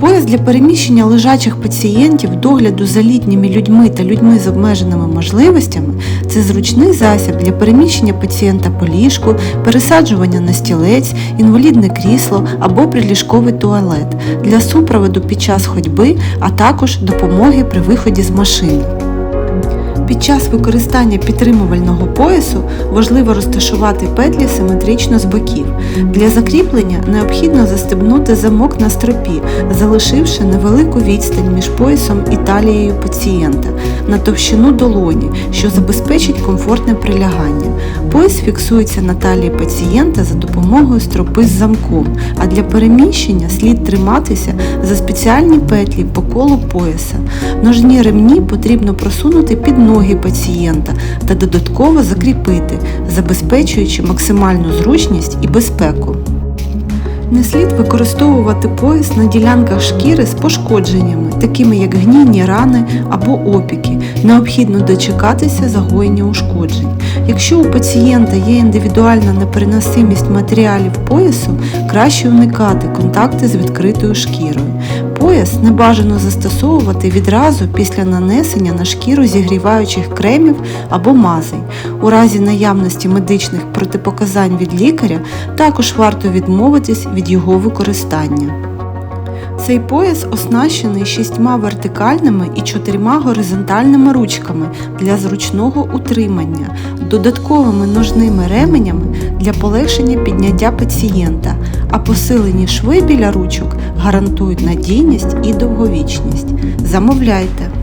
Пояс для переміщення лежачих пацієнтів, догляду за літніми людьми та людьми з обмеженими можливостями це зручний засіб для переміщення пацієнта по ліжку, пересаджування на стілець, інвалідне крісло або приліжковий туалет для супроводу під час ходьби, а також допомоги при виході з машини. Під час використання підтримувального поясу важливо розташувати петлі симетрично з боків. Для закріплення необхідно застебнути замок на стропі, залишивши невелику відстань між поясом і талією пацієнта на товщину долоні, що забезпечить комфортне прилягання. Пояс фіксується на талії пацієнта за допомогою стропи з замком, а для переміщення слід триматися за спеціальні петлі по колу пояса. Ножні ремні потрібно просунути під ноги пацієнта та додатково закріпити, забезпечуючи максимальну зручність і безпеку. Не слід використовувати пояс на ділянках шкіри з пошкодженнями, такими як гнійні рани або опіки. Необхідно дочекатися загоєння ушкоджень. Якщо у пацієнта є індивідуальна непереносимість матеріалів поясу, краще уникати контакти з відкритою шкірою. Пояс не бажано застосовувати відразу після нанесення на шкіру зігріваючих кремів або мазей. У разі наявності медичних протипоказань від лікаря також варто відмовитись від його використання. Цей пояс оснащений шістьма вертикальними і чотирма горизонтальними ручками для зручного утримання, додатковими ножними ременями для полегшення підняття пацієнта, а посилені шви біля ручок гарантують надійність і довговічність. Замовляйте!